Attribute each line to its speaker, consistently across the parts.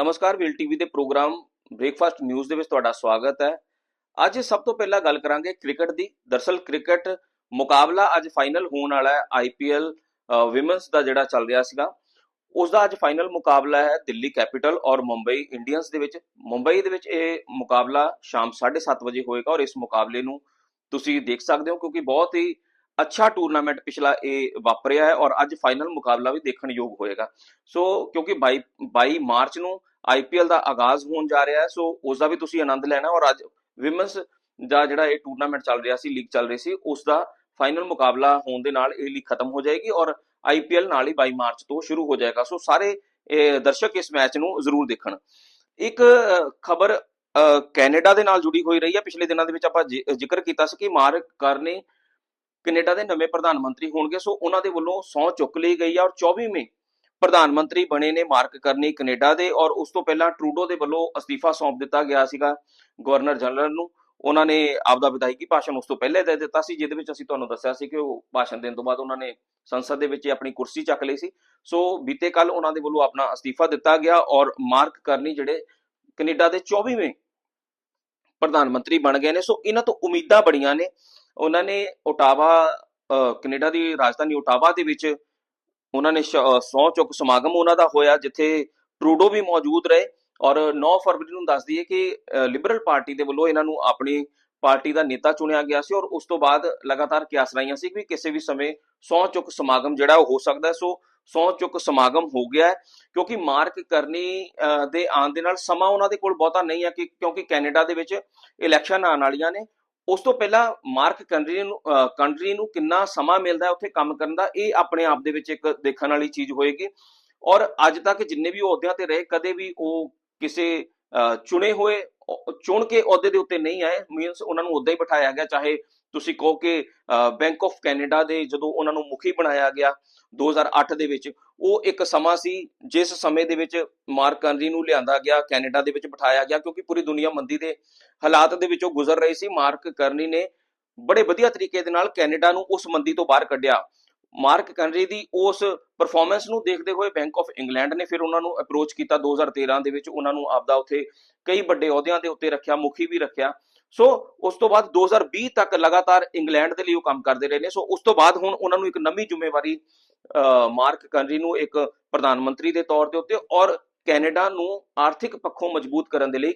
Speaker 1: ਨਮਸਕਾਰ, ਵਿਲ ਟੀਵੀ ਦੇ ਪ੍ਰੋਗਰਾਮ ਬ੍ਰੇਕਫਾਸਟ ਨਿਊਜ਼ ਦੇ ਵਿੱਚ ਤੁਹਾਡਾ ਸਵਾਗਤ ਹੈ। ਅੱਜ ਸਭ ਤੋਂ ਪਹਿਲਾਂ ਗੱਲ ਕਰਾਂਗੇ ਕ੍ਰਿਕਟ ਦੀ। ਦਰਸਲ ਕ੍ਰਿਕਟ ਮੁਕਾਬਲਾ ਅੱਜ ਫਾਈਨਲ ਹੋਣ ਵਾਲਾ ਹੈ। ਆਈਪੀਐਲ ਵਿਮਨਸ ਦਾ ਜਿਹੜਾ ਚੱਲ ਰਿਹਾ ਸੀਗਾ, ਉਸ ਦਾ ਅੱਜ ਫਾਈਨਲ ਮੁਕਾਬਲਾ ਹੈ ਦਿੱਲੀ ਕੈਪੀਟਲ ਔਰ ਮੁੰਬਈ ਇੰਡੀਅਨਸ ਦੇ ਵਿੱਚ। ਮੁੰਬਈ ਦੇ ਵਿੱਚ ਇਹ ਮੁਕਾਬਲਾ ਸ਼ਾਮ 7:30 ਵਜੇ ਹੋਏਗਾ ਔਰ ਇਸ ਮੁਕਾਬਲੇ ਨੂੰ ਤੁਸੀਂ ਦੇਖ ਸਕਦੇ ਹੋ ਕਿਉਂਕਿ ਬਹੁਤ ਹੀ ਅੱਛਾ ਟੂਰਨਾਮੈਂਟ ਪਿਛਲਾ ਇਹ ਵਾਪਰਿਆ ਹੈ ਔਰ ਅੱਜ ਫਾਈਨਲ ਮੁਕਾਬਲਾ ਵੀ ਦੇਖਣ ਯੋਗ ਹੋਏਗਾ। ਸੋ ਕਿਉਂਕਿ 22 22 ਮਾਰਚ ਨੂੰ ਆਈਪੀਐਲ ਦਾ ਆਗਾਜ਼ ਹੋਣ ਜਾ ਰਿਹਾ ਹੈ, ਸੋ ਉਸ ਦਾ ਵੀ ਤੁਸੀਂ ਆਨੰਦ ਲੈਣਾ ਔਰ ਅੱਜ ਵਿਮਨਸ ਦਾ ਜਿਹੜਾ ਇਹ ਟੂਰਨਾਮੈਂਟ ਚੱਲ ਰਿਹਾ ਸੀ ਲੀਗ ਚੱਲ ਰਹੀ ਸੀ ਉਸ ਦਾ ਫਾਈਨਲ ਮੁਕਾਬਲਾ ਹੋਣ ਦੇ ਨਾਲ ਇਹ ਲੀਗ ਖਤਮ ਹੋ ਜਾਏਗੀ ਔਰ ਆਈਪੀਐਲ ਨਾਲ ਹੀ 22 ਮਾਰਚ ਤੋਂ ਸ਼ੁਰੂ ਹੋ ਜਾਏਗਾ, ਸੋ ਸਾਰੇ ਦਰਸ਼ਕ ਇਸ ਮੈਚ ਨੂੰ ਜ਼ਰੂਰ ਦੇਖਣ। ਇੱਕ ਖਬਰ ਕੈਨੇਡਾ ਦੇ ਨਾਲ ਜੁੜੀ ਹੋਈ ਰਹੀ ਹੈ, ਪਿਛਲੇ ਦਿਨਾਂ ਦੇ ਵਿੱਚ ਆਪਾਂ ਜ਼ਿਕਰ ਕੀਤਾ ਸੀ ਕਿ ਮਾਰਕ ਕਰਨੇ ਕੈਨੇਡਾ ਦੇ ਨਵੇਂ ਪ੍ਰਧਾਨ ਮੰਤਰੀ ਹੋਣਗੇ, ਸੋ ਉਹਨਾਂ ਦੇ ਵੱਲੋਂ ਸਹੁੰ ਚੁੱਕ ਲਈ ਗਈ ਹੈ ਔਰ 24ਵੇਂ ਪ੍ਰਧਾਨ ਮੰਤਰੀ ਬਣੇ ਨੇ ਮਾਰਕ ਕਰਨੀ ਕੈਨੇਡਾ ਦੇ ਔਰ ਉਸ ਤੋਂ ਪਹਿਲਾਂ ਟਰੂਡੋ ਦੇ ਵੱਲੋਂ ਅਸਤੀਫਾ ਸੌਂਪ ਦਿੱਤਾ ਗਿਆ ਸੀਗਾ ਗਵਰਨਰ ਜਨਰਲ ਨੂੰ। ਉਹਨਾਂ ਨੇ ਆਪਦਾ ਵਿਦਾਇਗੀ ਭਾਸ਼ਣ ਉਸ ਤੋਂ ਪਹਿਲੇ ਦੇ ਦਿੱਤਾ ਸੀ ਜਿਹਦੇ ਵਿੱਚ ਅਸੀਂ ਤੁਹਾਨੂੰ ਦੱਸਿਆ ਸੀ ਕਿ ਉਹ ਭਾਸ਼ਣ ਦੇਣ ਤੋਂ ਬਾਅਦ ਉਹਨਾਂ ਨੇ ਸੰਸਦ ਦੇ ਵਿੱਚ ਆਪਣੀ ਕੁਰਸੀ ਚੱਕ ਲਈ ਸੀ। ਸੋ ਬੀਤੇ ਕੱਲ ਉਹਨਾਂ ਦੇ ਵੱਲੋਂ ਆਪਣਾ ਅਸਤੀਫਾ ਦਿੱਤਾ ਗਿਆ ਔਰ ਮਾਰਕ ਕਰਨੀ ਜਿਹੜੇ ਕੈਨੇਡਾ ਦੇ 24ਵੇਂ ਪ੍ਰਧਾਨ ਮੰਤਰੀ ਬਣ ਗਏ ਨੇ। ਸੋ ਇਹਨਾਂ ਤੋਂ ਉਮੀਦਾਂ ਬੜੀਆਂ ਨੇ। ਉਹਨਾਂ ਨੇ ਓਟਾਵਾ ਅਹ, ਕੈਨੇਡਾ ਦੀ ਰਾਜਧਾਨੀ ਓਟਾਵਾ ਦੇ ਵਿੱਚ ਉਹਨਾਂ ਨੇ ਸੌ ਚੁੱਕ ਸਮਾਗਮ ਉਹਨਾਂ ਦਾ ਹੋਇਆ ਜਿੱਥੇ ਟਰੂਡੋ ਵੀ ਮੌਜੂਦ ਰਹੇ ਔਰ 9 ਫਰਵਰੀ ਨੂੰ ਦੱਸ ਦਈਏ ਕਿ ਲਿਬਰਲ ਪਾਰਟੀ ਦੇ ਵੱਲੋਂ ਇਹਨਾਂ ਨੂੰ ਆਪਣੀ ਪਾਰਟੀ ਦਾ ਨੇਤਾ ਚੁਣਿਆ ਗਿਆ ਸੀ ਔਰ ਉਸ ਤੋਂ ਬਾਅਦ ਲਗਾਤਾਰ ਕਿਆਸ ਰਾਈਆਂ ਸੀ ਕਿ ਕਿਸੇ ਵੀ ਸਮੇਂ ਸੌ ਚੁੱਕ ਸਮਾਗਮ ਜਿਹੜਾ ਉਹ ਹੋ ਸਕਦਾ ਸੋ ਸੌ ਚੁੱਕ ਸਮਾਗਮ ਹੋ ਗਿਆ ਹੈ ਕਿਉਂਕਿ ਮਾਰਕ ਕਰਨੀ ਅਹ, ਦੇ ਆਉਣ ਦੇ ਨਾਲ ਸਮਾਂ ਉਹਨਾਂ ਦੇ ਕੋਲ ਬਹੁਤਾ ਨਹੀਂ ਹੈ ਕਿ ਕਿਉਂਕਿ ਕੈਨੇਡਾ ਦੇ ਵਿੱਚ ਇਲੈਕਸ਼ਨ ਆਉਣ ਵਾਲੀਆਂ ਨੇ ਉਸ ਤੋਂ ਪਹਿਲਾਂ ਮਾਰਕ ਕੰਟਰੀ ਨੂੰ ਕੰਟਰੀ ਨੂੰ ਕਿੰਨਾ ਸਮਾਂ ਮਿਲਦਾ ਹੈ ਉੱਥੇ ਕੰਮ ਕਰਨ ਦਾ, ਇਹ ਆਪਣੇ ਆਪ ਦੇ ਵਿੱਚ ਇੱਕ ਦੇਖਣ ਵਾਲੀ ਚੀਜ਼ ਹੋਏਗੀ। ਔਰ ਅੱਜ ਤੱਕ ਜਿੰਨੇ ਵੀ ਉਹ ਅਹੁਦਿਆਂ ਤੇ ਰਹੇ, ਕਦੇ ਵੀ ਉਹ ਕਿਸੇ ਚੁਣੇ ਹੋਏ ਚੁਣ ਕੇ ਅਹੁਦੇ ਦੇ ਉੱਤੇ ਨਹੀਂ ਆਏ ਮੀਨਸ ਉਹਨਾਂ ਨੂੰ ਉਦਾਂ ਹੀ ਬਿਠਾਇਆ ਗਿਆ, ਚਾਹੇ ਤੁਸੀਂ ਕਹੋ ਕਿ ਬੈਂਕ ਆਫ ਕੈਨੇਡਾ ਦੇ ਜਦੋਂ ਉਹਨਾਂ ਨੂੰ ਮੁਖੀ ਬਣਾਇਆ ਗਿਆ 2008 ਦੇ ਵਿੱਚ ਉਹ ਇੱਕ ਸਮਾਂ ਸੀ ਜਿਸ ਸਮੇਂ ਦੇ ਵਿੱਚ ਮਾਰਕ ਕੰਟਰੀ ਨੂੰ ਲਿਆਂਦਾ ਗਿਆ, ਕੈਨੇਡਾ ਦੇ ਵਿੱਚ ਬਿਠਾਇਆ ਗਿਆ ਕਿਉਂਕਿ ਪੂਰੀ ਦੁਨੀਆ ਮੰਦੀ ਦੇ ਹਾਲਾਤ ਦੇ ਵਿੱਚੋਂ ਗੁਜ਼ਰ ਰਹੀ ਸੀ। ਮਾਰਕ ਕਰਨੀ ਨੇ ਬੜੇ ਵਧੀਆ ਤਰੀਕੇ ਦੇ ਨਾਲ ਕੈਨੇਡਾ ਨੂੰ ਉਸ ਮੰਦੀ ਤੋਂ ਬਾਹਰ ਕੱਢਿਆ। ਮਾਰਕ ਕੰਟਰੀ ਦੀ ਉਸ ਪਰਫਾਰਮੈਂਸ ਨੂੰ ਦੇਖਦੇ ਹੋਏ ਬੈਂਕ ਆਫ ਇੰਗਲੈਂਡ ਨੇ ਫਿਰ ਉਹਨਾਂ ਨੂੰ ਅਪਰੋਚ ਕੀਤਾ 2013 ਦੇ ਵਿੱਚ। ਉਹਨਾਂ ਨੂੰ ਆਪਦਾ ਉੱਥੇ ਕਈ ਵੱਡੇ ਅਹੁਦਿਆਂ ਦੇ ਉੱਤੇ ਰੱਖਿਆ, ਮੁਖੀ ਵੀ ਰੱਖਿਆ। ਸੋ ਉਸ ਤੋਂ ਬਾਅਦ 2020 ਤੱਕ ਲਗਾਤਾਰ ਇੰਗਲੈਂਡ ਦੇ ਲਈ ਉਹ ਕੰਮ ਕਰਦੇ ਰਹੇ ਨੇ। ਸੋ ਉਸ ਤੋਂ ਬਾਅਦ ਹੁਣ ਉਹਨਾਂ ਨੂੰ ਇੱਕ ਨਵੀਂ ਜ਼ਿੰਮੇਵਾਰੀ ਮਾਰਕ ਕਨਰੀ ਨੂੰ ਇੱਕ ਪ੍ਰਧਾਨ ਮੰਤਰੀ ਦੇ ਤੌਰ ਦੇ ਉੱਤੇ ਔਰ ਕੈਨੇਡਾ ਨੂੰ ਆਰਥਿਕ ਪੱਖੋਂ ਮਜ਼ਬੂਤ ਕਰਨ ਦੇ ਲਈ।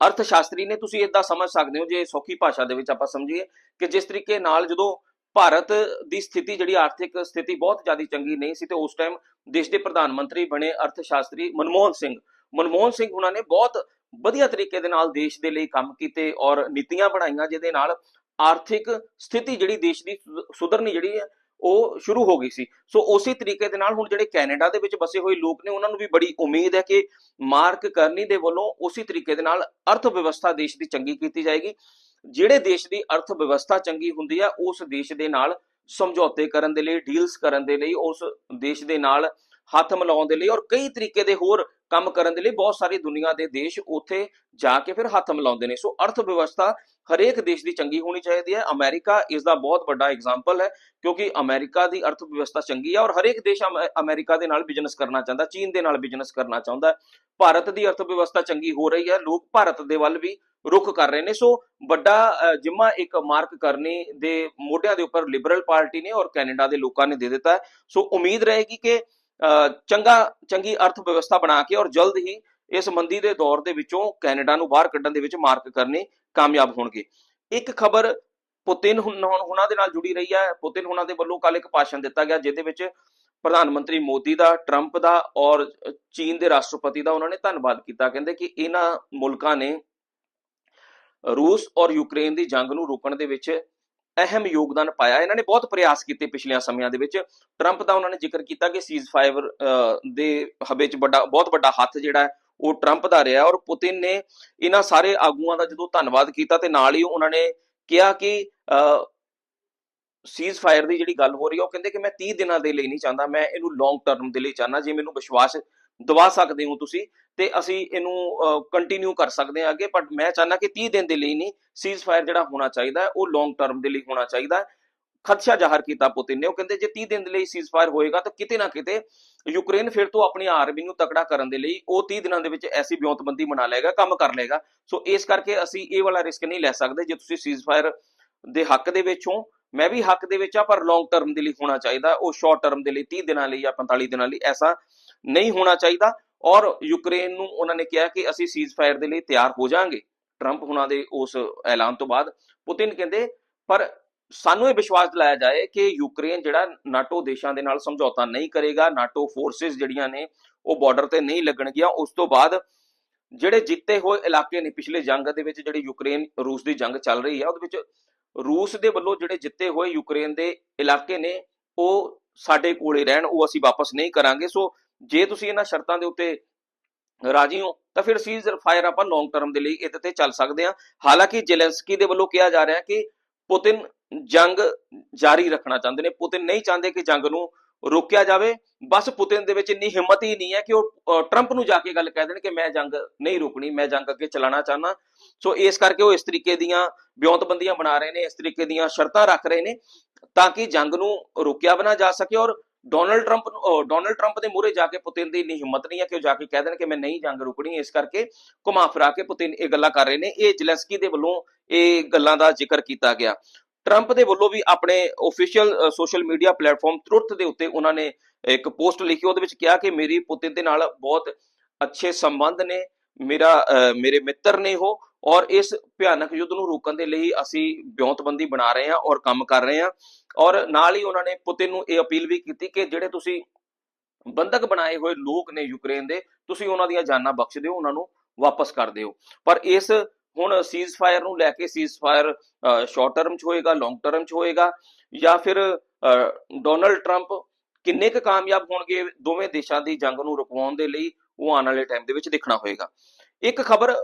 Speaker 1: ਅਰਥ ਸ਼ਾਸਤਰੀ ਨੇ ਤੁਸੀਂ ਇਦਾਂ ਸਮਝ ਸਕਦੇ ਹੋ, ਜੇ ਸੌਖੀ ਭਾਸ਼ਾ ਦੇ ਵਿੱਚ ਆਪਾਂ ਸਮਝੀਏ ਕਿ ਜਿਸ ਤਰੀਕੇ ਨਾਲ ਜਦੋਂ ਭਾਰਤ ਦੀ ਸਥਿਤੀ ਜਿਹੜੀ ਆਰਥਿਕ ਸਥਿਤੀ ਬਹੁਤ ਜ਼ਿਆਦਾ ਚੰਗੀ ਨਹੀਂ ਸੀ ਤੇ ਉਸ ਟਾਈਮ ਦੇਸ਼ ਦੇ ਪ੍ਰਧਾਨ ਮੰਤਰੀ ਬਣੇ ਅਰਥ ਸ਼ਾਸਤਰੀ ਮਨਮੋਹਨ ਸਿੰਘ। ਮਨਮੋਹਨ ਸਿੰਘ ਉਹਨਾਂ ਨੇ ਬਹੁਤ ਵਧੀਆ ਤਰੀਕੇ ਦੇ ਨਾਲ ਦੇਸ਼ ਦੇ ਲਈ ਕੰਮ ਕੀਤੇ ਔਰ ਨੀਤੀਆਂ ਬਣਾਈਆਂ, ਜਿਹਦੇ ਨਾਲ ਆਰਥਿਕ ਸਥਿਤੀ ਜਿਹੜੀ ਦੇਸ਼ ਦੀ ਸੁਧਰਨੀ ਜਿਹੜੀ ਹੈ ਉਹ ਸ਼ੁਰੂ ਹੋ ਗਈ ਸੀ। ਸੋ ਉਸੇ ਤਰੀਕੇ ਦੇ ਨਾਲ ਹੁਣ ਜਿਹੜੇ ਕੈਨੇਡਾ ਦੇ ਵਿੱਚ ਬਸੇ ਹੋਏ ਲੋਕ ਨੇ, ਉਹਨਾਂ ਨੂੰ ਵੀ ਬੜੀ ਉਮੀਦ ਹੈ ਕਿ ਮਾਰਕ ਕਰਨੀ ਦੇ ਵੱਲੋਂ ਉਸੇ ਤਰੀਕੇ ਦੇ ਨਾਲ ਅਰਥ ਵਿਵਸਥਾ ਦੇਸ਼ ਦੀ ਚੰਗੀ ਕੀਤੀ ਜਾਏਗੀ। ਜਿਹੜੇ ਦੇਸ਼ ਦੀ ਅਰਥ ਵਿਵਸਥਾ ਚੰਗੀ ਹੁੰਦੀ ਹੈ ਉਸ ਦੇਸ਼ ਦੇ ਨਾਲ ਸਮਝੌਤੇ ਕਰਨ ਦੇ ਲਈ ਡੀਲਸ ਕਰਨ ਦੇ ਲਈ, ਉਸ ਦੇਸ਼ ਦੇ ਨਾਲ ਹੱਥ ਮਿਲਾਉਣ ਦੇ ਲਈ ਔਰ ਕਈ ਤਰੀਕੇ ਦੇ ਹੋਰ ਕੰਮ ਕਰਨ ਦੇ ਲਈ ਬਹੁਤ ਸਾਰੀ ਦੁਨੀਆ ਦੇ ਦੇਸ਼ ਉੱਥੇ ਜਾ ਕੇ ਫਿਰ ਹੱਥ ਮਿਲਾਉਂਦੇ ਨੇ। ਸੋ ਅਰਥ ਵਿਵਸਥਾ ਹਰੇਕ ਦੇਸ਼ ਦੀ ਚੰਗੀ ਹੋਣੀ ਚਾਹੀਦੀ ਹੈ। ਅਮਰੀਕਾ ਇਸ ਦਾ ਬਹੁਤ ਵੱਡਾ ਐਗਜ਼ਾਮਪਲ ਹੈ ਕਿਉਂਕਿ ਅਮਰੀਕਾ ਦੀ ਅਰਥ ਵਿਵਸਥਾ ਚੰਗੀ ਹੈ ਔਰ ਹਰੇਕ ਦੇਸ਼ ਅਮ- ਅਮਰੀਕਾ ਦੇ ਨਾਲ ਬਿਜ਼ਨਸ ਕਰਨਾ ਚਾਹੁੰਦਾ, ਚੀਨ ਦੇ ਨਾਲ ਬਿਜ਼ਨਸ ਕਰਨਾ ਚਾਹੁੰਦਾ। ਭਾਰਤ ਦੀ ਅਰਥ ਵਿਵਸਥਾ ਚੰਗੀ ਹੋ ਰਹੀ ਹੈ। ਲੋਕ ਭਾਰਤ ਦੇ ਵੱਲ ਵੀ ਰੁਖ ਕਰ ਰਹੇ ਨੇ। ਸੋ ਵੱਡਾ ਜਿੰਮਾ ਇੱਕ ਮਾਰਕ ਕਰਨੀ ਦੇ ਮੋਢਿਆਂ ਦੇ ਉੱਪਰ ਲਿਬਰਲ ਪਾਰਟੀ ਨੇ ਔਰ ਕੈਨੇਡਾ ਦੇ ਲੋਕਾਂ ਨੇ ਦੇ ਦਿੱਤਾ ਹੈ। ਸੋ ਉਮੀਦ ਰਹੇਗੀ ਕਿ ਚੰਗਾ, ਚੰਗੀ ਅਰਥ ਵਿਵਸਥਾ ਬਣਾ ਕੇ ਔਰ ਜਲਦ ਹੀ ਇਸ ਮੰਦੀ ਦੇ ਦੌਰ ਦੇ ਵਿੱਚੋਂ ਕੈਨੇਡਾ ਨੂੰ ਬਾਹਰ ਕੱਢਣ ਦੇ ਵਿੱਚ ਮਾਰਕ ਕਰਨੇ ਕਾਮਯਾਬ ਹੋਣਗੇ। ਇੱਕ ਖਬਰ ਪੁਤਿਨ ਹੁਣ- ਹੁਣਾਂ ਦੇ ਨਾਲ ਜੁੜੀ ਰਹੀ ਹੈ। ਪੁਤਿਨ ਉਹਨਾਂ ਦੇ ਵੱਲੋਂ ਕੱਲ ਇੱਕ ਭਾਸ਼ਣ ਦਿੱਤਾ ਗਿਆ ਜਿਹਦੇ ਵਿੱਚ ਪ੍ਰਧਾਨ ਮੰਤਰੀ ਮੋਦੀ ਦਾ, ਟਰੰਪ ਦਾ ਔਰ ਚੀਨ ਦੇ ਰਾਸ਼ਟਰਪਤੀ ਦਾ ਉਹਨਾਂ ਨੇ ਧੰਨਵਾਦ ਕੀਤਾ। ਕਹਿੰਦੇ ਕਿ ਇਹਨਾਂ ਮੁਲਕਾਂ ਨੇ ਰੂਸ ਔਰ ਯੂਕਰੇਨ ਦੀ ਜੰਗ ਨੂੰ ਰੋਕਣ ਦੇ ਵਿੱਚ ਅਹਿਮ ਯੋਗਦਾਨ ਪਾਇਆ। ਇਹਨਾਂ ਨੇ ਬਹੁਤ ਪ੍ਰਯਾਸ ਕੀਤੇ ਪਿਛਲੇ ਸਮਿਆਂ ਦੇ ਵਿੱਚ। ਟਰੰਪ ਦਾ ਉਹਨਾਂ ਨੇ ਜ਼ਿਕਰ ਕੀਤਾ ਕਿ ਸੀਜ਼ ਦੇ ਹਬੇ ਚ ਵੱਡਾ, ਬਹੁਤ ਵੱਡਾ ਹੱਥ ਜਿਹੜਾ ਉਹ ਟਰੰਪ ਦਾ ਰਿਹਾ ਔਰ ਪੁਤਿਨ ਨੇ ਇਹਨਾਂ ਸਾਰੇ ਆਗੂਆਂ ਦਾ ਜਦੋਂ ਧੰਨਵਾਦ ਕੀਤਾ ਤੇ ਨਾਲ ਹੀ ਉਹਨਾਂ ਨੇ ਕਿਹਾ ਕਿ ਸੀਜ਼ ਫਾਇਰ ਦੀ ਜਿਹੜੀ ਗੱਲ ਹੋ ਰਹੀ ਹੈ, ਉਹ ਕਹਿੰਦੇ ਕਿ ਮੈਂ 30 ਦਿਨਾਂ ਦੇ ਲਈ ਨਹੀਂ ਚਾਹੁੰਦਾ। ਮੈਂ ਇਹਨੂੰ ਲੌਂਗ ਟਰਮ ਦੇ ਲਈ ਚਾਹਨਾ ਜੇ ਮੈਨੂੰ ਵਿਸ਼ਵਾਸ ਦਵਾ ਸਕਦੇ ਹੋ ਤੁਸੀਂ ਤੇ ਅਸੀਂ ਇਹਨੂੰ ਕੰਟੀਨਿਊ ਕਰ ਸਕਦੇ ਹਾਂ ਅੱਗੇ ਪਰ ਮੈਂ ਚਾਹਨਾ ਕਿ 30 ਦਿਨ ਦੇ ਲਈ ਨਹੀਂ ਸੀਜ਼ ਫਾਇਰ ਜਿਹੜਾ ਹੋਣਾ ਚਾਹੀਦਾ ਹੈ, ਉਹ ਲੌਂਗ ਟਰਮ ਦੇ ਲਈ ਹੋਣਾ ਚਾਹੀਦਾ ਹੈ। ਖਦਸ਼ਾ ਜ਼ਾਹਰ ਕੀਤਾ ਪੁਤਿਨ ਨੇ, ਉਹ ਕਹਿੰਦੇ ਜੇ 30 ਦਿਨ ਦੇ ਲਈ ਸੀਜ਼ਫਾਇਰ ਹੋਏਗਾ ਤਾਂ ਕਿਤੇ ਨਾ ਕਿਤੇ ਯੂਕਰੇਨ ਫਿਰ ਤੋਂ ਆਪਣੀ ਆਰਮੀ ਨੂੰ ਤਕੜਾ ਕਰਨ ਦੇ ਲਈ ਉਹ 30 ਦਿਨਾਂ ਦੇ ਵਿੱਚ ਐਸੀ ਬਿਉਂਤਬੰਦੀ ਬਣਾ ਲਏਗਾ, ਕੰਮ ਕਰ ਲਏਗਾ। ਸੋ ਇਸ ਕਰਕੇ ਅਸੀਂ ਇਹ ਵਾਲਾ ਰਿਸਕ ਨਹੀਂ ਲੈ ਸਕਦੇ ਜੇ ਤੁਸੀਂ ਸੀਜ਼ ਫਾਇਰ ਦੇ ਹੱਕ ਦੇ ਵਿੱਚ ਹੋ। ਮੈਂ ਵੀ ਹੱਕ ਦੇ ਵਿੱਚ ਆ ਪਰ ਲੌਂਗ ਟਰਮ ਦੇ ਲਈ ਹੋਣਾ ਚਾਹੀਦਾ, ਉਹ ਸ਼ਾਰਟ ਟਰਮ ਦੇ ਲਈ 30 ਦਿਨਾਂ ਲਈ ਜਾਂ 45 ਦਿਨਾਂ ਲਈ ਐਸਾ ਨਹੀਂ ਹੋਣਾ ਚਾਹੀਦਾ। ਔਰ ਯੂਕਰੇਨ ਨੂੰ ਉਹਨਾਂ ਨੇ ਕਿਹਾ ਕਿ ਅਸੀਂ ਸੀਜ਼ਫਾਇਰ ਦੇ ਲਈ ਤਿਆਰ ਹੋ ਜਾਾਂਗੇ ਟਰੰਪ ਉਹਨਾਂ ਦੇ ਉਸ ਐਲਾਨ ਤੋਂ ਬਾਅਦ ਪੁਤਿਨ ਕਹਿੰਦੇ, ਪਰ ਸਾਨੂੰ ਇਹ ਵਿਸ਼ਵਾਸ ਦਿਲਾਇਆ ਜਾਏ ਕਿ ਯੂਕਰੇਨ ਜਿਹੜਾ ਨਾਟੋ ਦੇਸ਼ਾਂ ਦੇ ਨਾਲ ਸਮਝੌਤਾ ਨਹੀਂ ਕਰੇਗਾ, ਨਾਟੋ ਫੋਰਸਸ ਜਿਹੜੀਆਂ ਨੇ, ਉਹ ਬਾਰਡਰ ਤੇ ਨਹੀਂ ਲੱਗਣਗੀਆਂ। ਉਸ ਤੋਂ ਬਾਅਦ ਜਿਹੜੇ ਜਿੱਤੇ ਹੋਏ ਇਲਾਕੇ ਨੇ, ਪਿਛਲੇ ਜੰਗ ਦੇ ਵਿੱਚ ਜਿਹੜੀ ਯੂਕਰੇਨ ਰੂਸ ਦੀ ਜੰਗ ਚੱਲ ਰਹੀ ਹੈ ਉਹਦੇ ਵਿੱਚ ਰੂਸ ਦੇ ਵੱਲੋਂ ਜਿਹੜੇ ਜਿੱਤੇ ਹੋਏ ਯੂਕਰੇਨ ਦੇ ਇਲਾਕੇ ਨੇ, ਉਹ ਸਾਡੇ ਕੋਲੇ ਰਹਿਣ, ਉਹ ਅਸੀਂ ਵਾਪਸ ਨਹੀਂ ਕਰਾਂਗੇ। ਸੋ ਜੇ ਤੁਸੀਂ ਇਹਨਾਂ ਸ਼ਰਤਾਂ ਦੇ ਉੱਤੇ ਰਾਜੀ ਹੋ, ਤਾਂ ਫਿਰ ਸੀਜ਼ ਫਾਇਰ ਆਪਾਂ ਲੌਂਗ ਟਰਮ ਦੇ ਲਈ ਇਹਦੇ ਤੇ ਚੱਲ ਸਕਦੇ ਹਾਂ। ਹਾਲਾਂਕਿ ਜ਼ੈਲੈਂਸਕੀ ਦੇ ਵੱਲੋਂ ਕਿਹਾ ਜਾ ਰਿਹਾ ਕਿ ਪੁਤਿਨ ਜੰਗ ਜਾਰੀ ਰੱਖਣਾ ਚਾਹੁੰਦੇ ਨੇ। ਪੁਤਿਨ ਨਹੀਂ ਚਾਹੁੰਦੇ ਕਿ ਜੰਗ ਨੂੰ ਰੋਕਿਆ ਜਾਵੇ। ਬਸ ਪੁਤਿਨ ਦੇ ਵਿੱਚ ਇੰਨੀ ਹਿੰਮਤ ਹੀ ਨਹੀਂ ਹੈ ਕਿ ਉਹ ਟਰੰਪ ਨੂੰ ਜਾ ਕੇ ਗੱਲ ਕਹਿ ਦੇਣ ਕਿ ਮੈਂ ਜੰਗ ਨਹੀਂ ਰੋਕਣੀ, ਮੈਂ ਜੰਗ ਅੱਗੇ ਚਲਾਉਣਾ ਚਾਹਨਾ ਸੋ ਇਸ ਕਰਕੇ ਉਹ ਇਸ ਤਰੀਕੇ ਦੀਆਂ ਬਿਉਂਤਬੰਦੀਆਂ ਬਣਾ ਰਹੇ ਨੇ, ਇਸ ਤਰੀਕੇ ਦੀਆਂ ਸ਼ਰਤਾਂ ਰੱਖ ਰਹੇ ਨੇ ਤਾਂ ਕਿ ਜੰਗ ਨੂੰ ਰੋਕਿਆ ਬਣਾ ਜਾ ਸਕੇ ਔਰ ਡੋਨਲਡ ਟਰੰਪ ਨੂੰ ਡੋਨਲਡ ਟਰੰਪ ਦੇ ਮੂਹਰੇ ਜਾ ਕੇ ਪੁਤਿਨ ਦੀ ਇੰਨੀ ਹਿੰਮਤ ਨਹੀਂ ਹੈ ਕਿ ਉਹ ਜਾ ਕੇ ਕਹਿ ਦੇਣ ਕਿ ਮੈਂ ਨਹੀਂ ਜੰਗ ਰੁਕਣੀ। ਇਸ ਕਰਕੇ ਘੁਮਾ ਫਿਰਾ ਕੇ ਪੁਤਿਨ ਇਹ ਗੱਲਾਂ ਕਰ ਰਹੇ ਨੇ। ਇਹ ਜ਼ੈਲੈਂਸਕੀ ਦੇ ਵੱਲੋਂ ਇਹ ਗੱਲਾਂ ਦਾ ਜ਼ਿਕਰ ਕੀਤਾ ਗਿਆ। ਟਰੰਪ ਦੇ ਵੱਲੋਂ ਵੀ ਆਪਣੇ official social media platform Truth ਦੇ ਉੱਤੇ ਉਹਨਾਂ ਨੇ ਇੱਕ ਪੋਸਟ ਲਿਖੀ, ਉਹਦੇ ਵਿੱਚ ਕਿਹਾ ਕਿ ਮੇਰੀ ਪੁਤਿਨ ਦੇ ਨਾਲ ਬਹੁਤ ਅੱਛੇ ਸੰਬੰਧ ਨੇ, ਮੇਰਾ ਮੇਰੇ ਮਿੱਤਰ ਨੇ ਉਹ, ਔਰ ਇਸ ਭਿਆਨਕ ਯੁੱਧ ਨੂੰ ਰੋਕਣ ਦੇ ਲਈ ਅਸੀਂ ਬਿਉਂਤਬੰਦੀ ਬਣਾ ਰਹੇ ਹਾਂ ਔਰ ਕੰਮ ਕਰ ਰਹੇ ਹਾਂ। ਔਰ ਨਾਲ ਹੀ ਉਹਨਾਂ ਨੇ ਪੁਤਿਨ ਨੂੰ ਇਹ ਅਪੀਲ ਵੀ ਕੀਤੀ ਕਿ ਜਿਹੜੇ ਤੁਸੀਂ ਬੰਦਕ ਬਣਾਏ ਹੋਏ ਲੋਕ ਨੇ ਯੂਕਰੇਨ ਦੇ, ਤੁਸੀਂ ਉਹਨਾਂ ਦੀਆਂ ਜਾਨਾਂ ਬਖਸ਼ ਦਿਓ, ਉਹਨਾਂ ਨੂੰ ਵਾਪਸ ਕਰ ਦਿਓ। ਪਰ ਇਸ ਹੁਣ ਸੀਜ਼ਫਾਇਰ ਨੂੰ ਲੈ ਕੇ ਸੀਜ਼ਫਾਇਰ ਸ਼ਾਰਟ ਟਰਮ ਚ ਹੋਏਗਾ ਲੌਂਗ ਟਰਮ ਚ ਹੋਏਗਾ ਜਾਂ ਫਿਰ ਡੋਨਲਡ ਟਰੰਪ ਕਿੰਨੇ ਕੁ ਕਾਮਯਾਬ ਹੋਣਗੇ ਦੋਵੇਂ ਦੇਸ਼ਾਂ ਦੀ ਜੰਗ ਨੂੰ ਰੁਕਵਾਉਣ ਦੇ ਲਈ ਉਹ ਆਉਣ ਵਾਲੇ ਟਾਈਮ ਦੇ ਵਿੱਚ ਦੇਖਣਾ ਹੋਏਗਾ। ਇੱਕ ਖਬਰ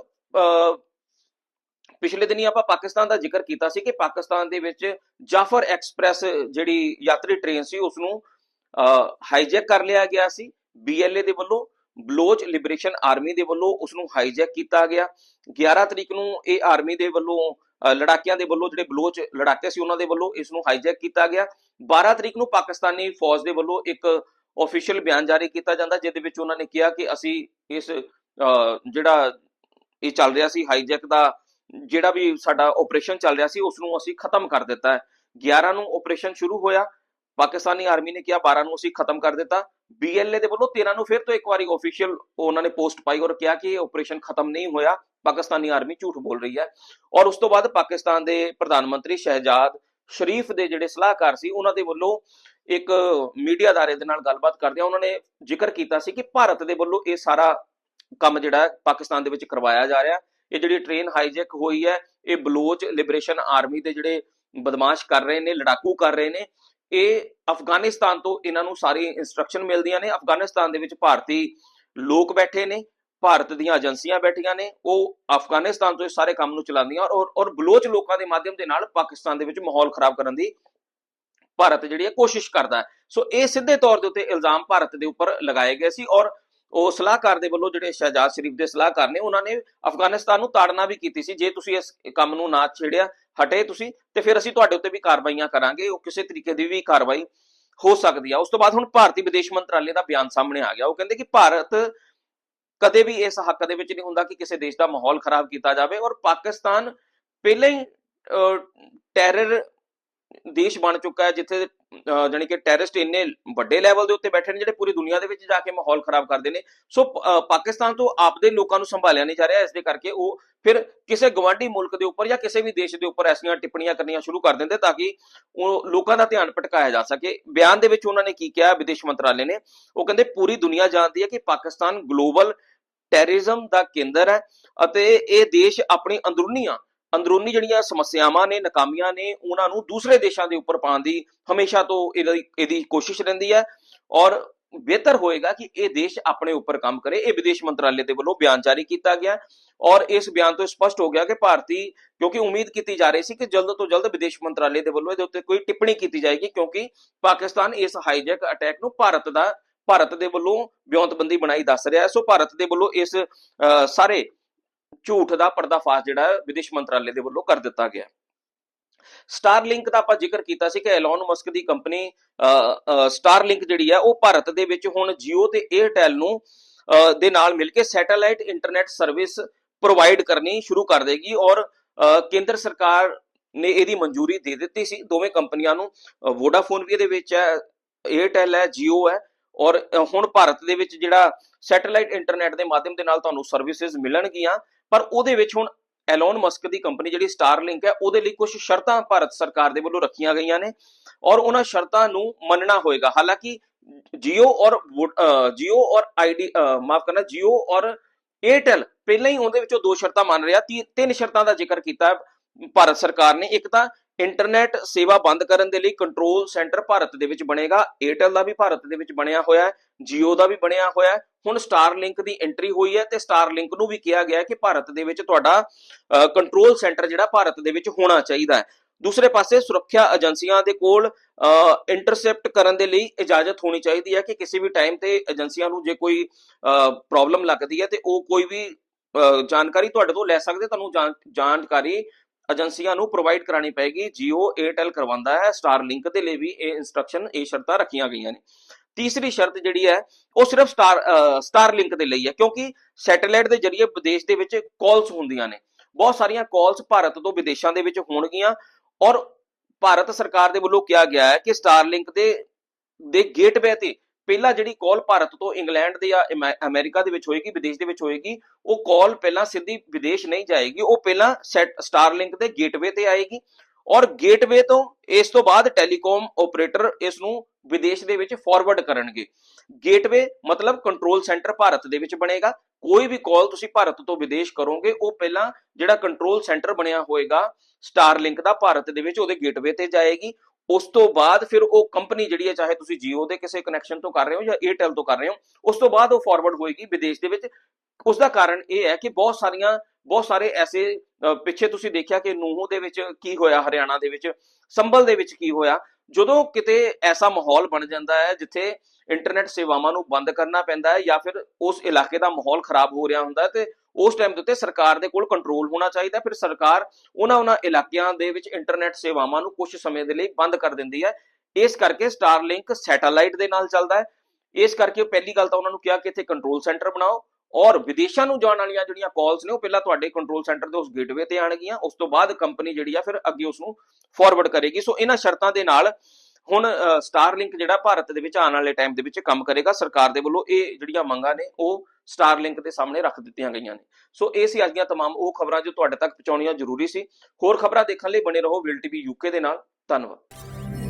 Speaker 1: ਪਿਛਲੇ ਦਿਨੀ ਆਪਾਂ ਪਾਕਿਸਤਾਨ ਦਾ ਜ਼ਿਕਰ ਕੀਤਾ ਸੀ ਕਿ ਪਾਕਿਸਤਾਨ ਦੇ ਵਿੱਚ ਜਾਫਰ ਐਕਸਪ੍ਰੈਸ ਜਿਹੜੀ ਯਾਤਰੀ ਟ੍ਰੇਨ ਸੀ ਉਸ ਨੂੰ ਹਾਈਜੈਕ ਕਰ ਲਿਆ ਗਿਆ ਸੀ ਬੀਐਲਏ ਦੇ ਵੱਲੋਂ। ਬਲੋਚ ਲਿਬਰੇਸ਼ਨ ਆਰਮੀ ਦੇ ਵੱਲੋਂ ਉਸ ਨੂੰ ਹਾਈਜੈਕ ਕੀਤਾ ਗਿਆ। 11 ਤਰੀਕ ਨੂੰ ਇਹ ਆਰਮੀ ਦੇ ਵੱਲੋਂ ਅਹ, ਲੜਾਕਿਆਂ ਦੇ ਵੱਲੋਂ ਜਿਹੜੇ ਬਲੋਚ ਲੜਾਕੇ ਸੀ ਉਹਨਾਂ ਦੇ ਵੱਲੋਂ ਇਸ ਨੂੰ ਹਾਈਜੈਕ ਕੀਤਾ ਗਿਆ। 12 ਤਰੀਕ ਨੂੰ ਪਾਕਿਸਤਾਨੀ ਫੌਜ ਦੇ ਵੱਲੋਂ ਇੱਕ ਅਫੀਸ਼ੀਅਲ ਬਿਆਨ ਜਾਰੀ ਕੀਤਾ ਜਾਂਦਾ ਜਿਹਦੇ ਵਿੱਚ ਉਹਨਾਂ ਨੇ ਕਿਹਾ ਕਿ ਅਸੀਂ ਇਸ ਜਿਹੜਾ ਇਹ ਚੱਲ ਰਿਹਾ ਸੀ ਹਾਈਜੈਕ ਦਾ ਜਿਹੜਾ ਵੀ ਸਾਡਾ ਆਪਰੇਸ਼ਨ ਚੱਲ ਰਿਹਾ ਸੀ ਉਸ ਨੂੰ ਅਸੀਂ ਖਤਮ ਕਰ ਦਿੱਤਾ ਹੈ। 11 ਨੂੰ ਆਪਰੇਸ਼ਨ ਸ਼ੁਰੂ ਹੋਇਆ। ਪਾਕਿਸਤਾਨੀ ਆਰਮੀ ਨੇ ਕਿਹਾ 12 ਨੂੰ ਅਸੀਂ ਖਤਮ ਕਰ ਦਿੱਤਾ। ਬੀਐਲਏ ਦੇ ਵੱਲੋਂ 13 ਨੂੰ ਫਿਰ ਤੋਂ ਇੱਕ ਵਾਰੀ ਅਫੀਸ਼ੀਅਲ ਉਹਨਾਂ ਨੇ ਪੋਸਟ ਪਾਈ ਔਰ ਕਿਹਾ ਕਿ ਇਹ ਆਪਰੇਸ਼ਨ ਖਤਮ ਨਹੀਂ ਹੋਇਆ। ਪਾਕਿਸਤਾਨੀ ਆਰਮੀ ਝੂਠ ਬੋਲ ਰਹੀ ਹੈ। ਔਰ ਉਸ ਤੋਂ ਬਾਅਦ ਪਾਕਿਸਤਾਨ ਦੇ ਪ੍ਰਧਾਨ ਮੰਤਰੀ ਸ਼ਹਿਜਾਦ ਸ਼ਰੀਫ ਦੇ ਜਿਹੜੇ ਸਲਾਹਕਾਰ ਸੀ, ਉਹਨਾਂ ਦੇ ਵੱਲੋਂ ਇੱਕ ਮੀਡੀਆ ਅਦਾਰੇ ਦੇ ਨਾਲ ਗੱਲਬਾਤ ਕਰਦਿਆਂ ਉਹਨਾਂ ਨੇ ਜ਼ਿਕਰ ਕੀਤਾ ਸੀ ਕਿ ਭਾਰਤ ਦੇ ਵੱਲੋਂ ਇਹ ਸਾਰਾ ਕੰਮ ਜਿਹੜਾ ਪਾਕਿਸਤਾਨ ਦੇ ਵਿੱਚ ਕਰਵਾਇਆ ਜਾ ਰਿਹਾ। ਇਹ ਜਿਹੜੀ ਟ੍ਰੇਨ ਹਾਈਜੈਕ ਹੋਈ ਹੈ, ਇਹ ਬਲੋਚ ਲਿਬਰੇਸ਼ਨ ਆਰਮੀ ਦੇ ਜਿਹੜੇ ਬਦਮਾਸ਼ ਕਰ ਰਹੇ ਨੇ, ਲੜਾਕੂ ਕਰ ਰਹੇ ਨੇ। ਇਹ ਅਫਗਾਨਿਸਤਾਨ ਤੋਂ ਇਹਨਾਂ ਨੂੰ ਸਾਰੀ ਇਨਸਟਰਕਸ਼ਨ ਮਿਲਦੀਆਂ ਨੇ। ਅਫਗਾਨਿਸਤਾਨ ਦੇ ਵਿੱਚ ਭਾਰਤੀ ਲੋਕ ਬੈਠੇ ਨੇ, ਭਾਰਤ ਦੀਆਂ ਏਜੰਸੀਆਂ ਬੈਠੀਆਂ ਨੇ, ਉਹ ਅਫਗਾਨਿਸਤਾਨ ਤੋਂ ਇਹ ਸਾਰੇ ਕੰਮ ਨੂੰ ਚਲਾਉਂਦੀਆਂ ਔਰ ਔਰ ਬਲੋਚ ਲੋਕਾਂ ਦੇ ਮਾਧਿਅਮ ਦੇ ਨਾਲ ਪਾਕਿਸਤਾਨ ਦੇ ਵਿੱਚ ਮਾਹੌਲ ਖਰਾਬ ਕਰਨ ਦੀ ਭਾਰਤ ਜਿਹੜੀ ਹੈ ਕੋਸ਼ਿਸ਼ ਕਰਦਾ ਸੋ ਇਹ ਸਿੱਧੇ ਤੌਰ ਦੇ ਉੱਤੇ ਇਲਜ਼ਾਮ ਭਾਰਤ ਦੇ ਉੱਪਰ ਲਗਾਏ ਗਏ ਸੀ ਔਰ ਉਹ ਸਲਾਹਕਾਰ ਦੇ ਵੱਲੋਂ ਜਿਹੜੇ ਸ਼ਹਿਜਾਦ ਸ਼ਰੀਫ ਦੇ ਸਲਾਹਕਾਰ ਨੇ, ਉਹਨਾਂ ਨੇ ਅਫਗਾਨਿਸਤਾਨ ਨੂੰ ਤਾੜਨਾ ਵੀ ਕੀਤੀ ਸੀ, ਜੇ ਤੁਸੀਂ ਇਸ ਕੰਮ ਨੂੰ ਨਾ ਛੇੜਿਆ, ਹਟੇ ਤੁਸੀਂ, ਤੇ ਫਿਰ ਅਸੀਂ ਤੁਹਾਡੇ ਉੱਤੇ ਵੀ ਕਾਰਵਾਈਆਂ ਕਰਾਂਗੇ, ਉਹ ਕਿਸੇ ਤਰੀਕੇ ਦੀ ਵੀ ਕਾਰਵਾਈ ਹੋ ਸਕਦੀ ਆ। ਉਸ ਤੋਂ ਬਾਅਦ ਹੁਣ ਭਾਰਤੀ ਵਿਦੇਸ਼ ਮੰਤਰਾਲੇ ਦਾ ਬਿਆਨ ਸਾਹਮਣੇ ਆ ਗਿਆ। ਉਹ ਕਹਿੰਦੇ ਕਿ ਭਾਰਤ ਕਦੇ ਵੀ ਇਸ ਹੱਕ ਦੇ ਵਿੱਚ ਨਹੀਂ ਹੁੰਦਾ ਕਿ ਕਿਸੇ ਦੇਸ਼ ਦਾ ਮਾਹੌਲ ਖਰਾਬ ਕੀਤਾ ਜਾਵੇ ਔਰ ਪਾਕਿਸਤਾਨ ਪਹਿਲਾਂ ਹੀ ਟੈਰਰ ਦੇਸ਼ ਬਣ ਚੁੱਕਾ ਹੈ, ਜਿੱਥੇ ਅਹ ਕਿ ਟੈਰਰਿਸਟ ਇੰਨੇ ਵੱਡੇ ਲੈਵਲ ਦੇ ਉੱਤੇ ਬੈਠੇ ਨੇ ਜਿਹੜੇ ਪੂਰੀ ਦੁਨੀਆ ਦੇ ਵਿੱਚ ਜਾ ਕੇ ਮਾਹੌਲ ਖਰਾਬ ਕਰਦੇ ਨੇ। ਸੋ ਪਾਕਿਸਤਾਨ ਤੋਂ ਆਪਦੇ ਲੋਕਾਂ ਨੂੰ ਸੰਭਾਲਿਆ ਨਹੀਂ ਜਾ ਰਿਹਾ। ਇਸ ਦੇ ਕਰਕੇ ਉਹ ਫਿਰ ਕਿਸੇ ਗਵਾਂਢੀ ਮੁਲਕ ਦੇ ਉੱਪਰ ਜਾਂ ਕਿਸੇ ਵੀ ਦੇਸ਼ ਦੇ ਉੱਪਰ ਐਸੀਆਂ ਟਿੱਪਣੀਆਂ ਕਰਨੀਆਂ ਸ਼ੁਰੂ ਕਰ ਦਿੰਦੇ ਤਾਂ ਕਿ ਉਹ ਲੋਕਾਂ ਦਾ ਧਿਆਨ ਭਟਕਾਇਆ ਜਾ ਸਕੇ। ਬਿਆਨ ਦੇ ਵਿੱਚ ਉਹਨਾਂ ਨੇ ਕੀ ਕਿਹਾ, ਵਿਦੇਸ਼ ਮੰਤਰਾਲੇ ਨੇ। ਉਹ ਕਹਿੰਦੇ, ਪੂਰੀ ਦੁਨੀਆ ਜਾਣਦੀ ਹੈ ਕਿ ਪਾਕਿਸਤਾਨ ਗਲੋਬਲ ਟੈਰਰਿਜ਼ਮ ਦਾ ਕੇਂਦਰ ਹੈ ਅਤੇ ਇਹ ਦੇਸ਼ ਆਪਣੀ ਅੰਦਰੂਨੀਆਂ ਅੰਦਰੂਨੀ ਜਿਹੜੀਆਂ ਸਮੱਸਿਆਵਾਂ ਨੇ ਨਾਕਾਮੀਆਂ ਨੇ ਉਹਨਾਂ ਨੂੰ ਦੂਸਰੇ ਦੇਸ਼ਾਂ ਦੇ ਉੱਪਰ ਪਾਉਣ ਦੀ ਹਮੇਸ਼ਾ ਤੋਂ ਇਹਦੀ ਕੋਸ਼ਿਸ਼ ਰਹਿੰਦੀ ਹੈ ਔਰ ਬਿਹਤਰ ਹੋਏਗਾ ਕਿ ਇਹ ਦੇਸ਼ ਆਪਣੇ ਉੱਪਰ ਕੰਮ ਕਰੇ। ਇਹ ਵਿਦੇਸ਼ ਮੰਤਰਾਲੇ ਦੇ ਵੱਲੋਂ ਬਿਆਨ ਜਾਰੀ ਕੀਤਾ ਗਿਆ ਔਰ ਇਸ ਬਿਆਨ ਤੋਂ ਸਪਸ਼ਟ ਹੋ ਗਿਆ ਕਿ ਭਾਰਤੀ ਕਿਉਂਕਿ ਉਮੀਦ ਕੀਤੀ ਜਾ ਰਹੀ ਸੀ ਕਿ ਜਲਦ ਤੋਂ ਜਲਦ ਵਿਦੇਸ਼ ਮੰਤਰਾਲੇ ਦੇ ਵੱਲੋਂ ਇਹਦੇ ਉੱਤੇ ਕੋਈ ਟਿੱਪਣੀ ਕੀਤੀ ਜਾਏਗੀ ਕਿਉਂਕਿ ਪਾਕਿਸਤਾਨ ਇਸ ਹਾਈਜੈਕ ਅਟੈਕ ਨੂੰ ਭਾਰਤ ਦਾ ਭਾਰਤ ਦੇ ਵੱਲੋਂ ਬਿਉਂਤਬੰਦੀ ਬਣਾਈ ਦੱਸ ਰਿਹਾ ਸੋ ਭਾਰਤ ਦੇ ਵੱਲੋਂ ਇਸ ਅਹ, ਸਾਰੇ ਝੂਠ ਦਾ ਪਰਦਾਫਾਸ਼ ਜਿਹੜਾ ਵਿਦੇਸ਼ ਮੰਤਰਾਲੇ ਦੇ ਵੱਲੋਂ ਕਰ ਦਿੱਤਾ ਗਿਆ ਸਟਾਰਲਿੰਕ ਦਾ ਆਪਾਂ ਜ਼ਿਕਰ ਕੀਤਾ ਸੀ ਕਿ ਐਲਨ ਮਸਕ ਦੀ ਕੰਪਨੀ ਸਟਾਰਲਿੰਕ ਜਿਹੜੀ ਹੈ ਉਹ ਭਾਰਤ ਦੇ ਵਿੱਚ ਹੁਣ Jio ਤੇ Airtel ਨੂੰ ਦੇ ਨਾਲ ਮਿਲ ਕੇ ਸੈਟੇਲਾਈਟ ਇੰਟਰਨੈਟ ਸਰਵਿਸ ਪ੍ਰੋਵਾਈਡ ਕਰਨੀ ਸ਼ੁਰੂ ਕਰ ਦੇਗੀ ਔਰ ਕੇਂਦਰ ਸਰਕਾਰ ਨੇ ਇਹਦੀ ਮਨਜ਼ੂਰੀ ਦੇ ਦਿੱਤੀ ਸੀ। ਦੋਵੇਂ ਕੰਪਨੀਆਂ ਨੂੰ ਵੋਡਾਫੋਨ ਵੀ ਇਹਦੇ ਵਿੱਚ ਹੈ, Airtel ਹੈ, Jio ਹੈ ਔਰ ਹੁਣ ਭਾਰਤ ਦੇ ਵਿੱਚ ਜਿਹੜਾ ਸੈਟੇਲਾਈਟ ਇੰਟਰਨੈਟ ਦੇ ਮਾਧਿਅਮ ਦੇ ਨਾਲ ਤੁਹਾਨੂੰ ਸਰਵਿਸਿਜ਼ ਮਿਲਣਗੀਆਂ। ਪਰ ਉਹਦੇ ਵਿੱਚ ਹੁਣ ਐਲਨ ਮਸਕ ਦੀ ਕੰਪਨੀ ਜਿਹੜੀ ਸਟਾਰਲਿੰਕ ਹੈ, ਉਹਦੇ ਲਈ ਕੁਝ ਸ਼ਰਤਾਂ ਭਾਰਤ ਸਰਕਾਰ ਦੇ ਵੱਲੋਂ ਰੱਖੀਆਂ ਗਈਆਂ ਨੇ ਔਰ ਉਹਨਾਂ ਸ਼ਰਤਾਂ ਨੂੰ ਮੰਨਣਾ ਹੋਏਗਾ। ਹਾਲਾਂਕਿ ਜੀਓ ਔਰ ਜੀਓ ਔਰ ਆਈਡੀ ਮਾਫ ਕਰਨਾ, Jio ਔਰ Airtel ਪਹਿਲਾਂ ਹੀ ਉਹਦੇ ਵਿੱਚੋਂ ਦੋ ਸ਼ਰਤਾਂ ਮੰਨ ਰਿਹਾ ਤਿੰਨ ਸ਼ਰਤਾਂ ਦਾ ਜ਼ਿਕਰ ਕੀਤਾ ਭਾਰਤ ਸਰਕਾਰ ਨੇ। ਇੱਕ ਤਾਂ ਇੰਟਰਨੈਟ ਸੇਵਾ ਬੰਦ ਕਰਨ ਦੇ ਲਈ ਕੰਟਰੋਲ ਸੈਂਟਰ ਭਾਰਤ ਦੇ ਵਿੱਚ ਬਣੇਗਾ Airtel ਦਾ ਵੀ ਭਾਰਤ ਦੇ ਵਿੱਚ ਬਣਿਆ ਹੋਇਆ ਹੈ Jio ਦਾ ਵੀ ਬਣਿਆ ਹੋਇਆ ਹੈ। ਹੁਣ Starlink ਦੀ ਐਂਟਰੀ ਹੋਈ ਹੈ ਤੇ Starlink ਨੂੰ ਵੀ ਕਿਹਾ ਗਿਆ ਕਿ ਭਾਰਤ ਦੇ ਵਿੱਚ ਤੁਹਾਡਾ ਕੰਟਰੋਲ ਸੈਂਟਰ ਜਿਹੜਾ ਭਾਰਤ ਦੇ ਵਿੱਚ ਹੋਣਾ ਚਾਹੀਦਾ ਹੈ। ਦੂਸਰੇ ਪਾਸੇ ਸੁਰੱਖਿਆ ਏਜੰਸੀਆਂ ਦੇ ਕੋਲ ਇੰਟਰਸੈਪਟ ਕਰਨ ਦੇ ਲਈ ਇਜਾਜ਼ਤ ਹੋਣੀ ਚਾਹੀਦੀ ਹੈ ਕਿ ਕਿਸੇ ਵੀ ਟਾਈਮ ਤੇ ਏਜੰਸੀਆਂ ਨੂੰ ਜੇ ਕੋਈ ਪ੍ਰੋਬਲਮ ਲੱਗਦੀ ਹੈ ਤੇ ਉਹ ਕੋਈ ਵੀ ਅ, ਜਾਣਕਾਰੀ ਤੁਹਾਡੇ ਤੋਂ ਲੈ ਸਕਦੇ ਤੁਹਾਨੂੰ ਜਾਣ- ਜਾਣਕਾਰੀ ਏਜੰਸੀਆਂ ਨੂੰ ਪ੍ਰੋਵਾਈਡ ਕਰਾਣੀ ਪਏਗੀ Jio Airtel ਕਰਵਾਉਂਦਾ ਹੈ, Starlink ਦੇ ਲਈ ਵੀ ਇਹ ਇਨਸਟਰਕਸ਼ਨ ਇਹ ਸ਼ਰਤਾਂ ਰੱਖੀਆਂ ਗਈਆਂ ਨੇ। ਤੀਸਰੀ ਸ਼ਰਤ ਜਿਹੜੀ ਹੈ, ਉਹ ਸਿਰਫ ਸਟਾਰ ਸਟਾਰਲਿੰਕ ਦੇ ਲਈ ਹੈ, ਕਿਉਂਕਿ ਸੈਟੇਲਾਈਟ ਦੇ ਜ਼ਰੀਏ ਵਿਦੇਸ਼ ਦੇ ਵਿੱਚ ਕਾਲਸ ਹੁੰਦੀਆਂ ਨੇ। ਬਹੁਤ ਸਾਰੀਆਂ ਕਾਲਸ ਭਾਰਤ ਤੋਂ ਵਿਦੇਸ਼ਾਂ ਦੇ ਵਿੱਚ ਹੋਣਗੀਆਂ ਔਰ ਭਾਰਤ ਸਰਕਾਰ ਦੇ ਵੱਲੋਂ ਕਿਹਾ ਗਿਆ ਹੈ ਕਿ ਸਟਾਰਲਿੰਕ ਦੇ ਦੇ ਗੇਟਵੇ ਤੇ ਪਹਿਲਾਂ ਜਿਹੜੀ ਕਾਲ ਭਾਰਤ ਤੋਂ ਇੰਗਲੈਂਡ ਦੇ ਜਾਂ ਅਮਰੀਕਾ ਦੇ ਵਿੱਚ ਹੋਏਗੀ, ਵਿਦੇਸ਼ ਦੇ ਵਿੱਚ ਹੋਏਗੀ, ਉਹ ਕਾਲ ਪਹਿਲਾਂ ਸਿੱਧੀ ਵਿਦੇਸ਼ ਨਹੀਂ ਜਾਏਗੀ, ਉਹ ਪਹਿਲਾਂ ਸਟਾਰਲਿੰਕ ਦੇ ਗੇਟਵੇ ਤੇ ਆਏਗੀ ਔਰ ਗੇਟਵੇ ਤੋਂ ਇਸ ਤੋਂ ਬਾਅਦ ਟੈਲੀਕਾਮ ਆਪਰੇਟਰ ਇਸ ਨੂੰ ਵਿਦੇਸ਼ ਦੇ ਵਿੱਚ ਫਾਰਵਰਡ ਕਰਨਗੇ। ਗੇਟਵੇ ਮਤਲਬ ਕੰਟਰੋਲ ਸੈਂਟਰ ਭਾਰਤ ਦੇ ਵਿੱਚ ਬਣੇਗਾ, ਕੋਈ ਵੀ ਕਾਲ ਤੁਸੀਂ ਭਾਰਤ ਤੋਂ ਵਿਦੇਸ਼ ਕਰੋਗੇ, ਉਹ ਪਹਿਲਾਂ ਜਿਹੜਾ ਕੰਟਰੋਲ ਸੈਂਟਰ ਬਣਿਆ ਹੋਏਗਾ ਸਟਾਰਲਿੰਕ ਦਾ ਭਾਰਤ ਦੇ ਵਿੱਚ, ਉਹਦੇ ਗੇਟਵੇ ਤੇ ਜਾਏਗੀ ਉਸ ਤੋਂ ਬਾਅਦ ਫਿਰ ਉਹ ਕੰਪਨੀ ਜਿਹੜੀ ਹੈ, ਚਾਹੇ ਤੁਸੀਂ Jio ਦੇ ਕਿਸੇ ਕਨੈਕਸ਼ਨ ਤੋਂ ਕਰ ਰਹੇ ਹੋ ਜਾਂ Airtel ਤੋਂ ਕਰ ਰਹੇ ਹੋ, ਉਸ ਤੋਂ ਬਾਅਦ ਉਹ ਫਾਰਵਰਡ ਹੋਏਗੀ ਵਿਦੇਸ਼ ਦੇ ਵਿੱਚ। ਉਸ ਦਾ ਕਾਰਨ ਇਹ ਹੈ ਕਿ ਬਹੁਤ ਸਾਰੀਆਂ, ਬਹੁਤ ਸਾਰੇ ਐਸੇ ਪਿੱਛੇ ਤੁਸੀਂ ਦੇਖਿਆ ਕਿ ਨੂਹੂ ਦੇ ਵਿੱਚ ਕੀ ਹੋਇਆ, ਹਰਿਆਣਾ ਦੇ ਵਿੱਚ, ਸੰਭਲ ਦੇ ਵਿੱਚ ਕੀ ਹੋਇਆ। ਜਦੋਂ ਕਿਤੇ ਐਸਾ ਮਾਹੌਲ ਬਣ ਜਾਂਦਾ ਹੈ, ਜਿੱਥੇ ਇੰਟਰਨੈਟ ਸੇਵਾਵਾਂ ਨੂੰ ਬੰਦ ਕਰਨਾ ਪੈਂਦਾ ਹੈ ਜਾਂ ਫਿਰ ਉਸ ਇਲਾਕੇ ਦਾ ਮਾਹੌਲ ਖਰਾਬ ਹੋ ਰਿਹਾ ਹੁੰਦਾ ਹੈ, ਤੇ ਉਸ ਟਾਈਮ ਦੇ ਉੱਤੇ ਸਰਕਾਰ ਦੇ ਕੋਲ ਕੰਟਰੋਲ ਹੋਣਾ ਚਾਹੀਦਾ ਫਿਰ ਸਰਕਾਰ ਉਹਨਾਂ ਉਹਨਾਂ ਇਲਾਕਿਆਂ ਦੇ ਵਿੱਚ ਇੰਟਰਨੈਟ ਸੇਵਾਵਾਂ ਨੂੰ ਕੁਝ ਸਮੇਂ ਦੇ ਲਈ ਬੰਦ ਕਰ ਦਿੰਦੀ ਹੈ। ਇਸ ਕਰਕੇ ਸਟਾਰਲਿੰਕ ਸੈਟੇਲਾਈਟ ਦੇ ਨਾਲ ਚੱਲਦਾ ਹੈ। ਇਸ ਕਰਕੇ ਪਹਿਲੀ ਗੱਲ ਤਾਂ ਉਹਨਾਂ ਨੂੰ ਕਿਹਾ ਕਿ ਇੱਥੇ ਕੰਟਰੋਲ ਸੈਂਟਰ ਬਣਾਓ ਔਰ ਵਿਦੇਸ਼ਾਂ ਨੂੰ ਜਾਣ ਵਾਲੀਆਂ ਜਿਹੜੀਆਂ ਕਾਲਸ ਨੇ ਉਹ ਪਹਿਲਾਂ ਤੁਹਾਡੇ ਕੰਟਰੋਲ ਸੈਂਟਰ ਦੇ ਉਸ ਗੇਟਵੇ ਤੇ ਆਣਗੀਆਂ ਉਸ ਤੋਂ ਬਾਅਦ ਕੰਪਨੀ ਜਿਹੜੀ ਆ ਫਿਰ ਅੱਗੇ ਉਸ ਨੂੰ ਫਾਰਵਰਡ ਕਰੇਗੀ। ਸੋ ਇਹਨਾਂ ਸ਼ਰਤਾਂ ਦੇ ਨਾਲ ਹੁਣ ਸਟਾਰਲਿੰਕ ਜਿਹੜਾ ਭਾਰਤ ਦੇ ਵਿੱਚ ਆਉਣ ਵਾਲੇ ਟਾਈਮ ਦੇ ਵਿੱਚ ਕੰਮ ਕਰੇਗਾ ਸਰਕਾਰ ਦੇ ਵੱਲੋਂ ਇਹ ਜਿਹੜੀਆਂ ਮੰਗਾਂ ਨੇ ਉਹ ਸਟਾਰਲਿੰਕ ਦੇ ਸਾਹਮਣੇ ਰੱਖ ਦਿੱਤੀਆਂ ਗਈਆਂ ਨੇ ਸੋ ਇਹ ਸੀ ਅੱਜ ਦੀਆਂ तमाम ਉਹ ਖਬਰਾਂ ਜੋ ਤੁਹਾਡੇ ਤੱਕ ਪਹੁੰਚਾਉਣੀਆਂ ਜ਼ਰੂਰੀ ਸੀ ਹੋਰ ਖਬਰਾਂ ਦੇਖਣ ਲਈ ਬਣੇ ਰਹੋ ਵਿਲ ਟੀਵੀ ਯੂਕੇ ਦੇ ਨਾਲ ਧੰਨਵਾਦ